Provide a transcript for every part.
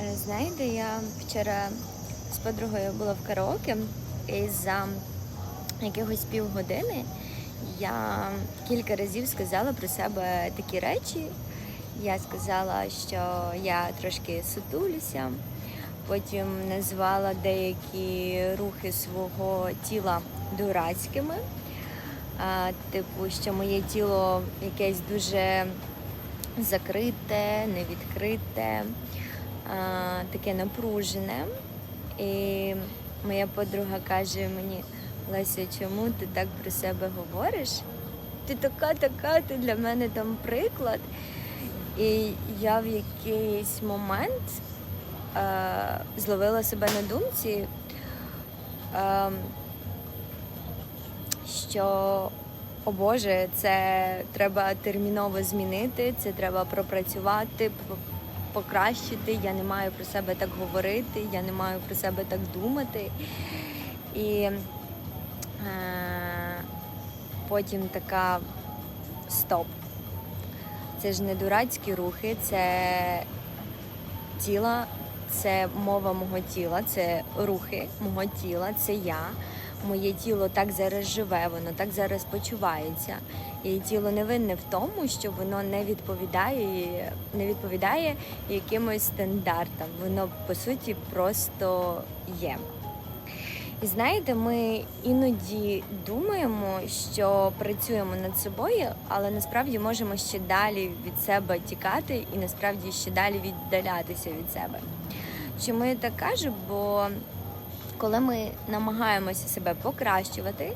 Е, Знаєте, я вчора з подругою була в караоке і за якихось півгодини я кілька разів сказала про себе такі речі. Я сказала, що я трошки сутулюся, потім назвала деякі рухи свого тіла дурацькими. Типу, що моє тіло якесь дуже закрите, невідкрите, таке напружене. І моя подруга каже мені, Леся, чому ти так про себе говориш? Ти така, така, ти для мене там приклад. І я в якийсь момент е, зловила себе на думці, е, що о Боже, це треба терміново змінити, це треба пропрацювати, покращити. Я не маю про себе так говорити, я не маю про себе так думати. І е, потім така стоп. Це ж не дурацькі рухи, це тіла, це мова мого тіла, це рухи мого тіла, це я. Моє тіло так зараз живе, воно так зараз почувається. І тіло не винне в тому, що воно не відповідає, не відповідає якимось стандартам. Воно по суті просто є. І знаєте, ми іноді думаємо, що працюємо над собою, але насправді можемо ще далі від себе тікати і насправді ще далі віддалятися від себе. Чому я так кажу? Бо коли ми намагаємося себе покращувати,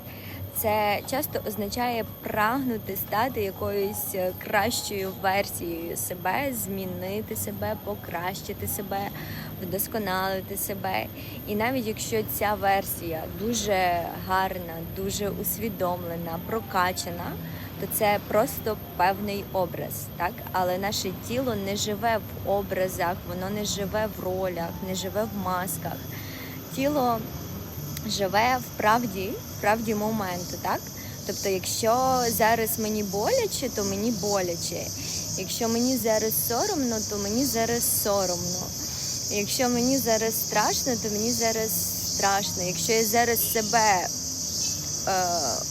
це часто означає прагнути стати якоюсь е, кращою версією себе, змінити себе, покращити себе, вдосконалити себе. І навіть якщо ця версія дуже гарна, дуже усвідомлена, прокачана, то це просто певний образ, так? Але наше тіло не живе в образах, воно не живе в ролях, не живе в масках. Тіло живе в правді, в правді моменту, так? Тобто, якщо зараз мені боляче, то мені боляче. Якщо мені зараз соромно, то мені зараз соромно. Якщо мені зараз страшно, то мені зараз страшно. Якщо я зараз себе е,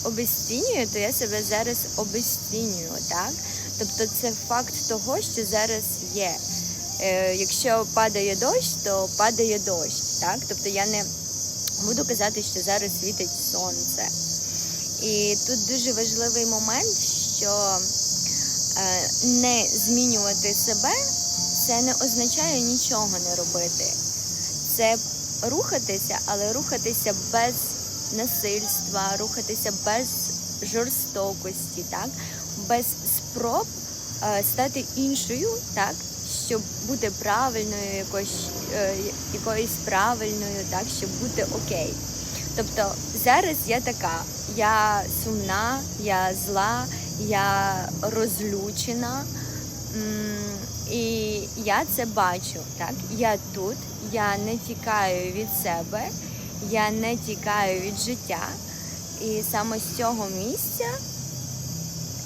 обесцінюю, то я себе зараз обесцінюю, так? Тобто це факт того, що зараз є. Е, якщо падає дощ, то падає дощ, так? Тобто я не буду казати, що зараз світить сонце. І тут дуже важливий момент, що е, не змінювати себе це не означає нічого не робити. Це рухатися, але рухатися без насильства, рухатися без жорстокості, так? без спроб е, стати іншою, так? Щоб бути правильною, якось, е, якоюсь правильною, так? щоб бути окей. Тобто зараз я така, я сумна, я зла, я розлючена. І я це бачу, так? Я тут, я не тікаю від себе, я не тікаю від життя. І саме з цього місця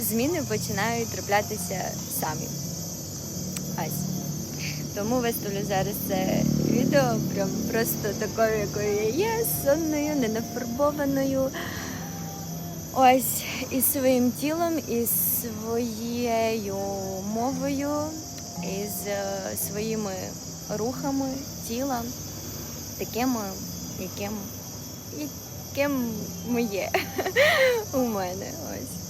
зміни починають траплятися самі. Ось. Тому виставлю зараз це відео прям просто такою, якою я є, сонною, ненафарбованою. Ось із своїм тілом, із своєю мовою, із е, своїми рухами тіла, такими, яким, яким ми є у мене. Ось.